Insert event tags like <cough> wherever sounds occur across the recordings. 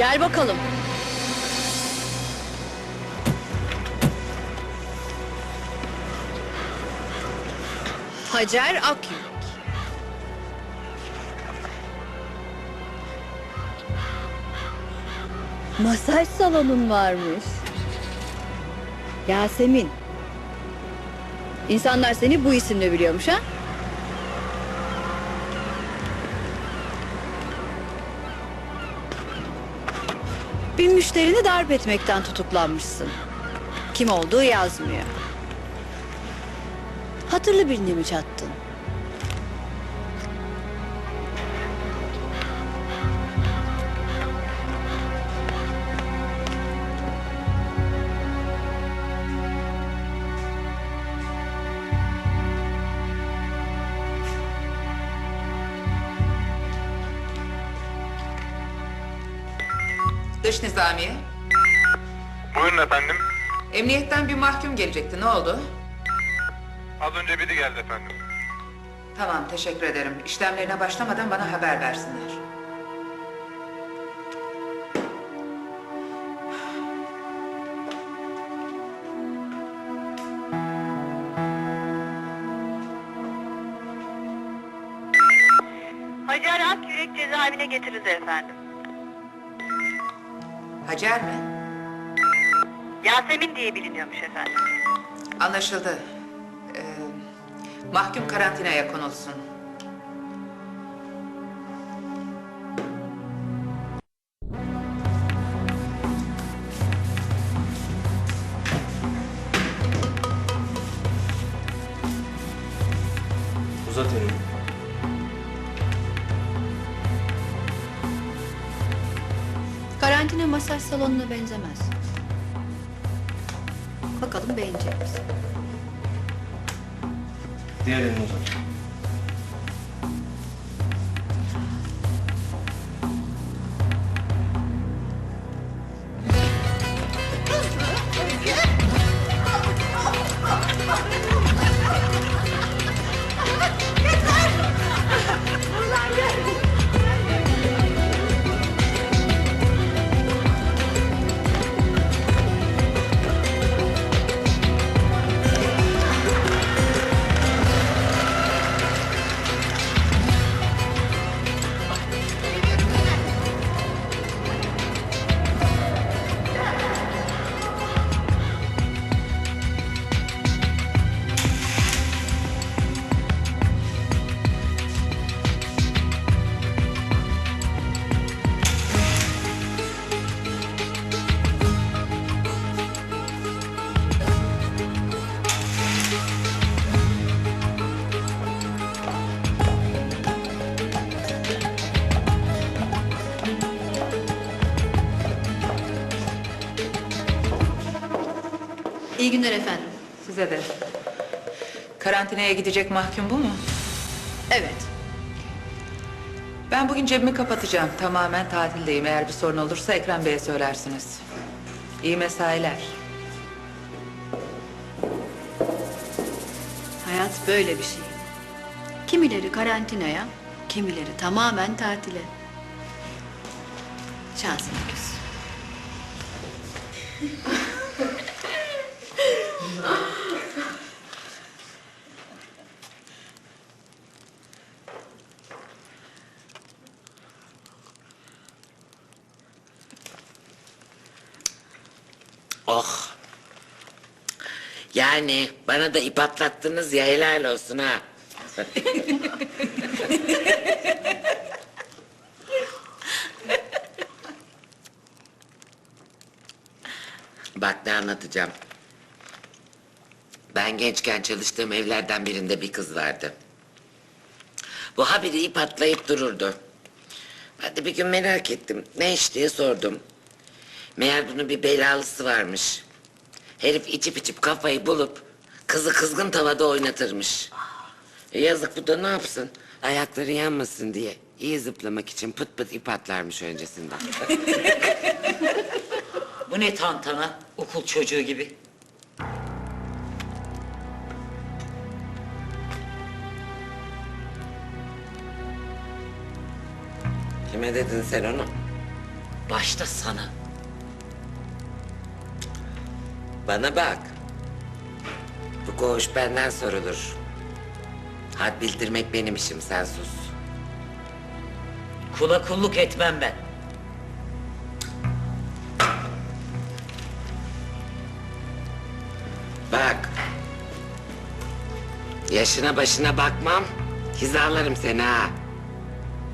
Gel bakalım. Hacer Akyürek. Masaj salonun varmış. Yasemin. İnsanlar seni bu isimle biliyormuş ha? Bir müşterini darp etmekten tutuklanmışsın. Kim olduğu yazmıyor. Hatırlı birini mi çattın? Dış nizamiye. Buyurun efendim. Emniyetten bir mahkum gelecekti. Ne oldu? Az önce biri geldi efendim. Tamam, teşekkür ederim. İşlemlerine başlamadan bana haber versinler. Hacer Akyürek cezaevine getirildi efendim. Hacer mi? Yasemin diye biliniyormuş efendim. Anlaşıldı. Ee, mahkum karantinaya konulsun. Masaj salonuna benzemez. Bakalım beğenecek misin? Diğer elini uzat. İyi günler efendim. Size de. Karantinaya gidecek mahkum bu mu? Evet. Ben bugün cebimi kapatacağım. Tamamen tatildeyim. Eğer bir sorun olursa Ekrem Bey'e söylersiniz. İyi mesailer. Hayat böyle bir şey. Kimileri karantinaya, kimileri tamamen tatile. Şansına küs. Oh. Yani bana da ip atlattınız ya helal olsun ha. Bak ne anlatacağım. Ben gençken çalıştığım evlerden birinde bir kız vardı. Bu haberi ip atlayıp dururdu. Ben de bir gün merak ettim. Ne iş diye sordum. Meğer bunun bir belalısı varmış. Herif içip içip kafayı bulup kızı kızgın tavada oynatırmış. E yazık bu da ne yapsın? Ayakları yanmasın diye. iyi zıplamak için pıt pıt ip atlarmış öncesinden. <laughs> Bu ne tantana? Okul çocuğu gibi. Kime dedin sen onu? Başta sana. Bana bak. Bu koğuş benden sorulur. Had bildirmek benim işim, sen sus. Kula kulluk etmem ben. Bak. Yaşına başına bakmam. Hizalarım seni ha.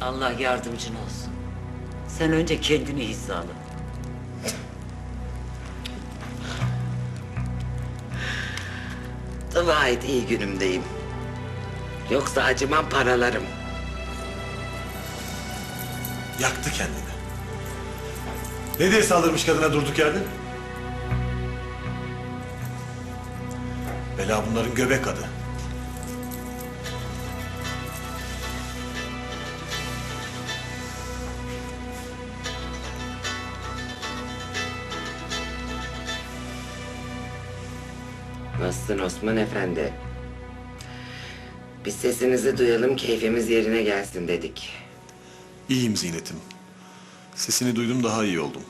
Allah yardımcın olsun. Sen önce kendini hizala. Et iyi günümdeyim. Yoksa acımam paralarım. Yaktı kendini. Ne diye saldırmış kadına durduk yerde? Bela bunların göbek adı. Nasılsın Osman Efendi? Biz sesinizi duyalım, keyfimiz yerine gelsin dedik. İyiyim Zinet'im. Sesini duydum daha iyi oldum.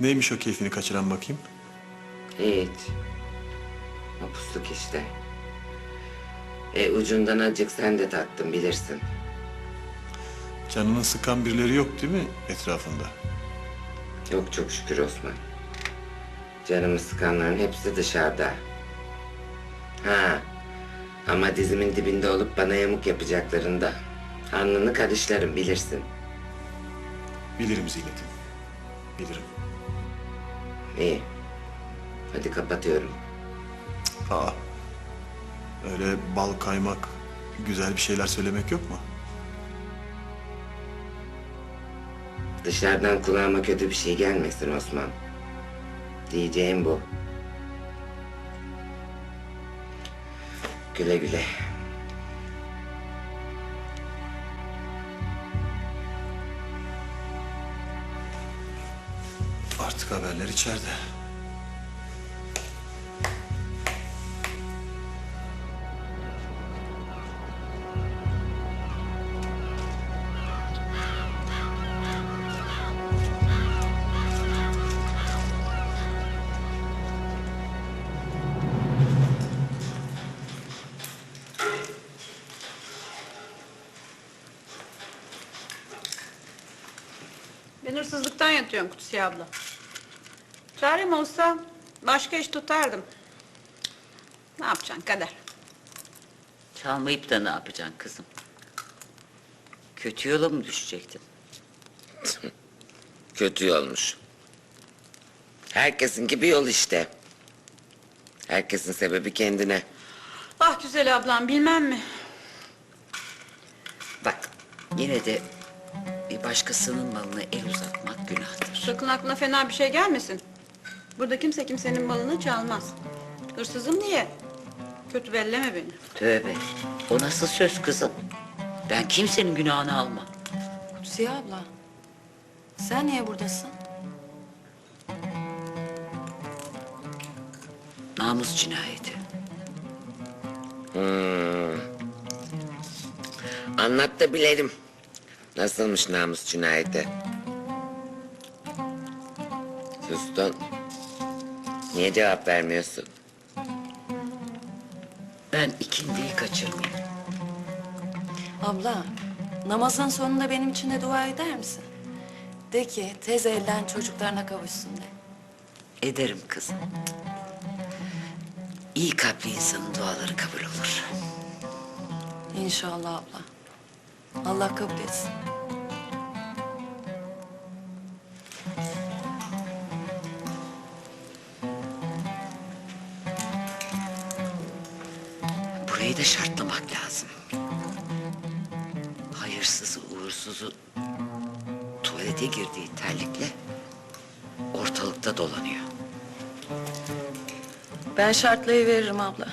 Neymiş o keyfini kaçıran bakayım? Hiç. Mapusluk işte. E ucundan acık sen de tattın bilirsin. Canını sıkan birileri yok değil mi etrafında? Yok çok şükür Osman. Canımı sıkanların hepsi dışarıda. Ha. Ama dizimin dibinde olup bana yamuk yapacaklarında. Alnını karışlarım bilirsin. Bilirim Zinet'im. Bilirim. İyi. Hadi kapatıyorum. Aa. Öyle bal kaymak, güzel bir şeyler söylemek yok mu? Dışarıdan kulağıma kötü bir şey gelmesin Osman. Diyeceğim bu. Güle güle. Artık haberler içeride. Ben hırsızlıktan yatıyorum Kutsiye abla. Çarem olsa başka iş tutardım. Ne yapacaksın kader? Çalmayıp da ne yapacaksın kızım? Kötü yola mı düşecektin? <laughs> Kötü yolmuş. Herkesin bir yol işte. Herkesin sebebi kendine. Ah güzel ablam bilmem mi? Bak yine de bir başkasının malına el uzatmak günahtır. Sakın aklına fena bir şey gelmesin. Burada kimse kimsenin malını çalmaz. Hırsızım diye. Kötü belleme beni. Tövbe. O nasıl söz kızım? Ben kimsenin günahını almam. Kutsiye abla. Sen niye buradasın? Namus cinayeti. Anlat da bilelim. Nasılmış namus cinayeti? Sustun. Niye cevap vermiyorsun? Ben ikindiyi kaçırmayayım. Abla, namazın sonunda benim için de dua eder misin? De ki tez elden çocuklarına kavuşsun de. Ederim kızım. İyi kalpli insanın duaları kabul olur. İnşallah abla. Allah kabul etsin. Burayı da şartlamak lazım. Hayırsızı uğursuzu tuvalete girdiği terlikle ortalıkta dolanıyor. Ben şartlayı veririm abla.